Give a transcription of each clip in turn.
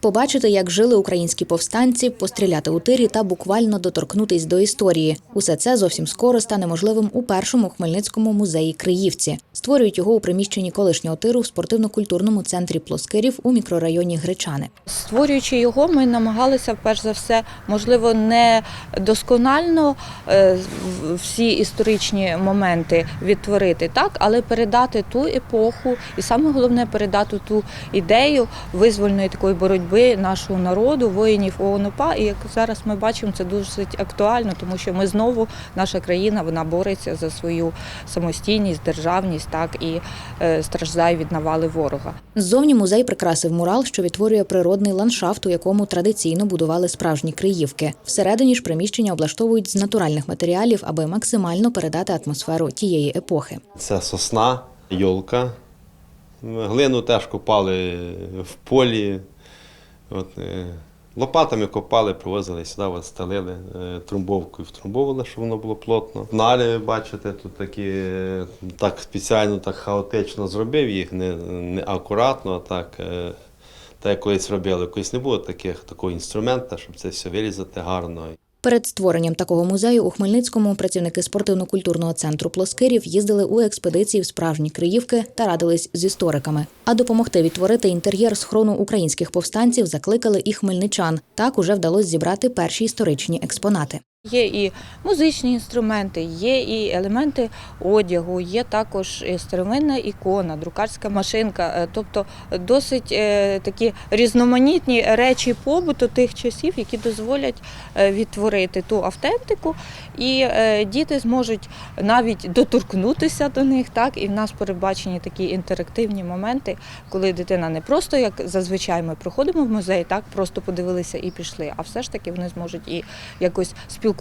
Побачити, як жили українські повстанці, постріляти у тирі та буквально доторкнутись до історії. Усе це зовсім скоро стане можливим у першому Хмельницькому музеї Криївці. Створюють його у приміщенні колишнього тиру в спортивно-культурному центрі Плоскирів у мікрорайоні Гречани. Створюючи його, ми намагалися перш за все, можливо, не досконально е, всі історичні моменти відтворити, так, але передати ту епоху, і саме головне передати ту ідею визвольної такої боротьби нашого народу, воїнів ООН-УПА. І як зараз ми бачимо, це досить актуально, тому що ми знову, наша країна, вона бореться за свою самостійність, державність, так і е, страждає від навали ворога. Ззовні музей прикрасив мурал, що відтворює природний ландшафт, у якому традиційно будували справжні криївки. Всередині ж приміщення облаштовують з натуральних матеріалів, аби максимально передати атмосферу тієї епохи. Це сосна, йолка. Глину теж копали в полі. От, е, лопатами копали, привозили сюди, от, стелили, е, трумбовкою втрумбовували, щоб воно було плотно. Налі, бачите, тут такі е, так спеціально, так хаотично зробив їх, не, не акуратно, а так. Так як колись робили, колись не було таких, такого інструмента, щоб це все вирізати гарно. Перед створенням такого музею у Хмельницькому працівники спортивно-культурного центру Плоскирів їздили у експедиції в справжні Криївки та радились з істориками. А допомогти відтворити інтер'єр схрону українських повстанців закликали і хмельничан. Так уже вдалося зібрати перші історичні експонати. Є і музичні інструменти, є і елементи одягу, є також старовинна ікона, друкарська машинка, е, тобто досить е, такі різноманітні речі побуту тих часів, які дозволять е, відтворити ту автентику, і е, діти зможуть навіть доторкнутися до них. Так, і в нас передбачені такі інтерактивні моменти, коли дитина не просто як зазвичай ми проходимо в музей, так? Просто подивилися і пішли, а все ж таки вони зможуть і якось спілкуватися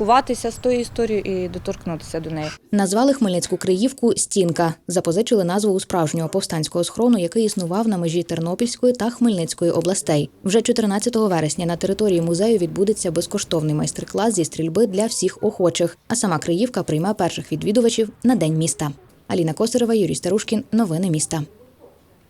з тою історією і доторкнутися до неї. Назвали Хмельницьку Криївку Стінка. Запозичили назву у справжнього повстанського схрону, який існував на межі Тернопільської та Хмельницької областей. Вже 14 вересня на території музею відбудеться безкоштовний майстер-клас зі стрільби для всіх охочих. А сама Криївка прийме перших відвідувачів на день міста. Аліна Косарева, Юрій Старушкін. Новини міста.